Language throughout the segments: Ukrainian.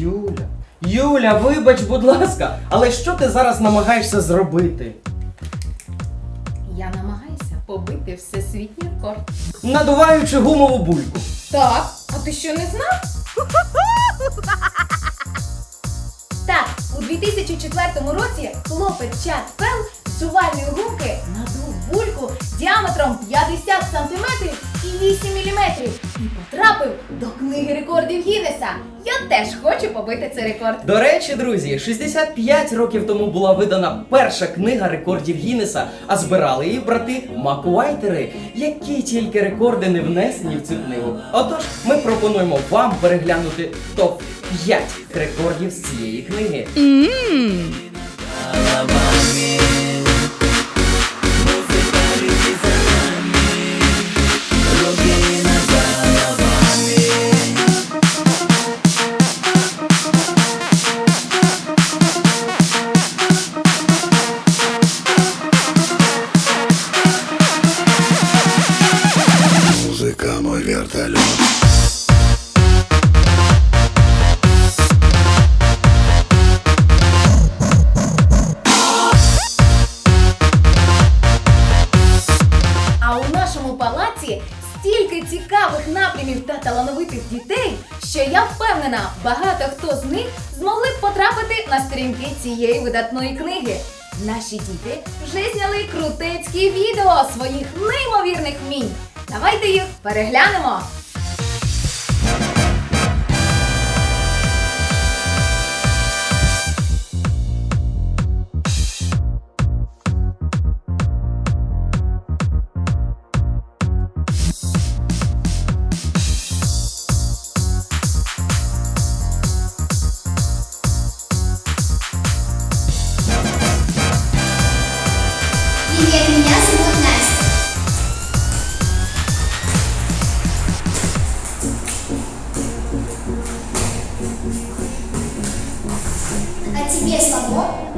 Юля, Юля, вибач, будь ласка, але що ти зараз намагаєшся зробити? Я намагаюся побити всесвітній рекорд. Надуваючи гумову бульку. Так, а ти що не знав? Так, у 2004 році хлопець Чад Фел з жувальної гумки надув бульку діаметром 50 см і 8 мм потрапив до книги рекордів Гіннеса. Я теж хочу побити цей рекорд. До речі, друзі, 65 років тому була видана перша книга рекордів Гіннеса, а збирали її брати Макуайтери, які тільки рекорди не внесені в цю книгу. Отож, ми пропонуємо вам переглянути топ 5 рекордів з цієї книги. Музыка цікавих та талановитих дітей, що я впевнена, багато хто з них змогли б потрапити на сторінки цієї видатної книги. Наші діти вже зняли крутецькі відео своїх неймовірних вмінь. Давайте їх переглянемо. 하시면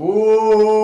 Ooh.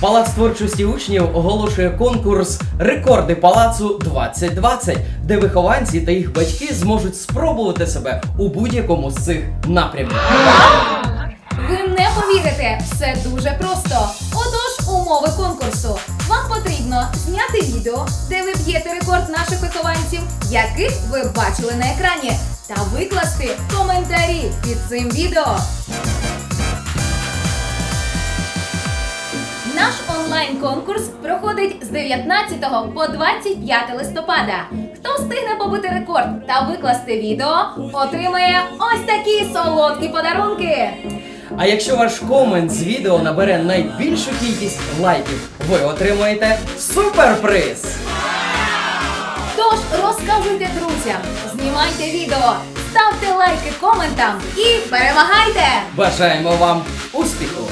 Палац творчості учнів оголошує конкурс Рекорди палацу 2020, де вихованці та їх батьки зможуть спробувати себе у будь-якому з цих напрямів. Ви не повірите, все дуже просто. Умови конкурсу. Вам потрібно зняти відео, де ви б'єте рекорд наших вихованців, яких ви бачили на екрані, та викласти коментарі під цим відео. Наш онлайн-конкурс проходить з 19 по 25 листопада. Хто встигне побити рекорд та викласти відео, отримає ось такі солодкі подарунки. А якщо ваш комент з відео набере найбільшу кількість лайків, ви отримаєте суперприз! Тож розказуйте друзям, знімайте відео, ставте лайки коментам і перемагайте! Бажаємо вам успіху!